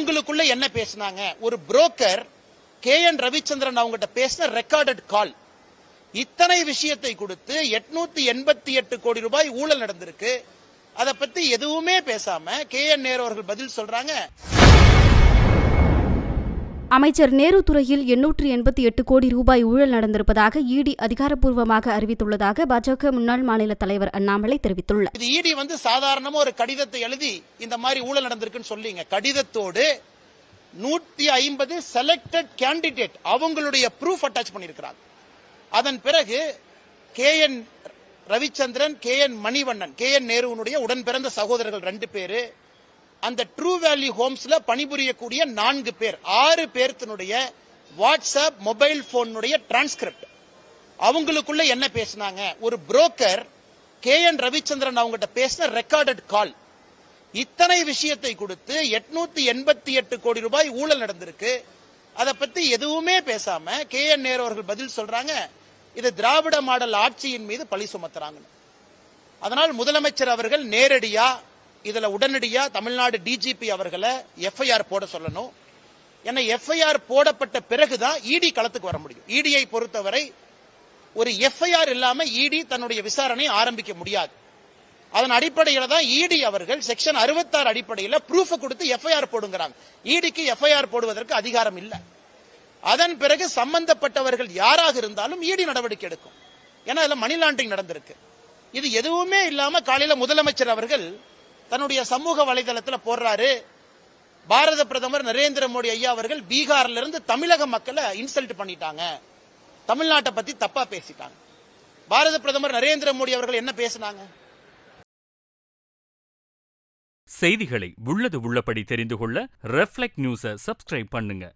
அவங்களுக்குள்ள என்ன பேசினாங்க? ஒரு புரோக்கர் கே என் ரவிச்சந்திரன் அவங்ககிட்ட பேசின ரெக்கார்டட் கால் இத்தனை விஷயத்தை கொடுத்து எட்நூத்தி எண்பத்தி எட்டு கோடி ரூபாய் ஊழல் நடந்திருக்கு. அதை பத்தி எதுவுமே பேசாம கே என் நேரு அவர்கள் பதில் சொல்றாங்க. அமைச்சர் நேரு துறையில் எண்ணூற்று எண்பத்தி எட்டு கோடி ரூபாய் ஊழல் நடந்திருப்பதாக இடி அதிகாரப்பூர்வமாக அறிவித்துள்ளதாக பாஜக முன்னாள் மாநில தலைவர் அண்ணாமலை தெரிவித்துள்ளார். இது இடி வந்து சாதாரணமா ஒரு கடிதத்தை எழுதி இந்த மாதிரி ஊழல் நடந்திருக்குன்னு சொல்லிங்க. கடிதத்தோடு நூத்தி ஐம்பது செலக்டட் கேண்டிடேட் அவங்களுடைய ப்ரூஃப் அட்டாச் பண்ணியிருக்கிறாங்க. அதன் பிறகு K N Ravichandran K N Manivannan K N நேருவனுடைய உடன் பிறந்த சகோதரர்கள் ரெண்டு பேரு அந்த ட்ரூ வேல்யூ ஹோம்ஸ்ல பணிபுரியக்கூடிய நான்கு பேர் ஆறு பேர்த்தினுடைய வாட்ஸ்அப் மொபைல் போனுடைய டிரான்ஸ்கிரிப்ட் அவங்களுக்குள்ள என்ன பேசினாங்க? ஒரு புரோக்கர் கே என் ரவிச்சந்திரன் அவங்ககிட்ட பேசின ரெக்கார்டட் கால் இத்தனை விஷயத்தை கொடுத்து எட்நூத்தி எண்பத்தி எட்டு கோடி ரூபாய் ஊழல் நடந்திருக்கு. அதை பத்தி எதுவுமே பேசாம கே என் நேரு அவர்கள் பதில் சொல்றாங்க இது திராவிட மாடல் ஆட்சியின் மீது பழி சுமத்துறாங்க அதனால் முதலமைச்சர் அவர்கள் நேரடியா இதுல உடனடியா தமிழ்நாடு டிஜிபி அவர்களை எஃப்ஐஆர் போட சொல்லணும். ஏன்னா எஃப்ஐஆர் போடப்பட்ட பிறகுதான் இடி களத்துக்கு வர முடியும். இடியை பொறுத்தவரை ஒரு எஃப்ஐஆர் இல்லாம இடி தன்னுடைய விசாரணையை ஆரம்பிக்க முடியாது. அதன் அடிப்படையில தான் இடி அவர்கள் செக்ஷன் 66 அடிப்படையில் ப்ரூஃப் கொடுத்து எஃப்ஐஆர் போடுங்கிறாங்க. இடிக்கு எஃப்ஐஆர் போடுவதற்கு அதிகாரம் இல்லை. அதன் பிறகு சம்பந்தப்பட்டவர்கள் யாராக இருந்தாலும் இடி நடவடிக்கை எடுக்கும். ஏன்னா அதுல மணி லாண்டரிங் நடந்திருக்கு. இது எதுவுமே இல்லாம காலையில முதலமைச்சர் அவர்கள் தன்னுடைய சமூக வலைதளத்தில் போடுறாரு. பாரத பிரதமர் நரேந்திர மோடி ஐயா அவர்கள் பீகார்ல இருந்து தமிழக மக்களை இன்சல்ட் பண்ணிட்டாங்க. தமிழ்நாட்டை பத்தி தப்பா பேசிட்டாங்க. பாரத பிரதமர் நரேந்திர மோடி அவர்கள் என்ன பேசினாங்க? செய்திகளை உள்ளது உள்ளபடி தெரிந்து கொள்ள ரெஃப்ளெக்ட் நியூஸை சப்ஸ்கிரைப் பண்ணுங்க.